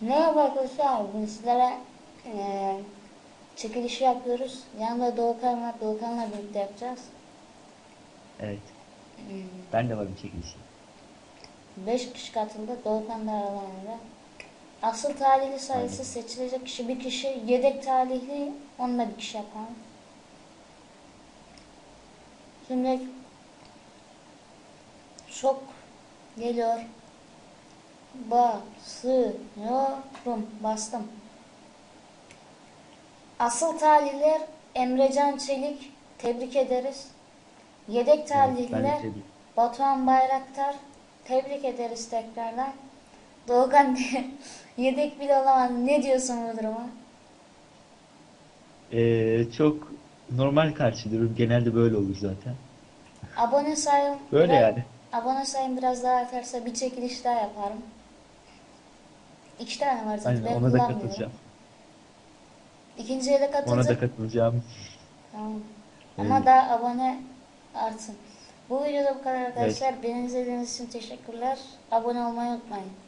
Merhaba arkadaşlar. Bugün sizlere eee çekilişi yapıyoruz. Yanında Doğukan var. Doğukan'la birlikte yapacağız. Evet. Hmm, Ben de varım çekilişi. 5 kişi katıldı. Doğukan da aralarında. Asıl talihli sayısı Aynen. seçilecek kişi bir kişi. Yedek talihli onunla bir kişi yapalım. Şimdi şok geliyor. Basıyorum. Bastım. Asıl talihler Emrecan Çelik. Tebrik ederiz. Yedek Evet, tebrik- Batuhan Bayraktar. Tebrik ederiz tekrardan. Doğukan yedek bile olamadı. Ne diyorsun bu duruma? Ee, çok normal karşılıyorum. Genelde böyle olur zaten. Abone sayım Böyle biraz- yani. Abone sayım biraz daha artarsa bir çekiliş daha yaparım. İki tane var zaten. Aynen ben ona da katılacağım. İkinciye de Ona katılacak. da katılacağım. Tamam. Ama Evet. daha abone artsın. Bu videoda bu kadar arkadaşlar. Beni izlediğiniz için teşekkürler. Abone olmayı unutmayın.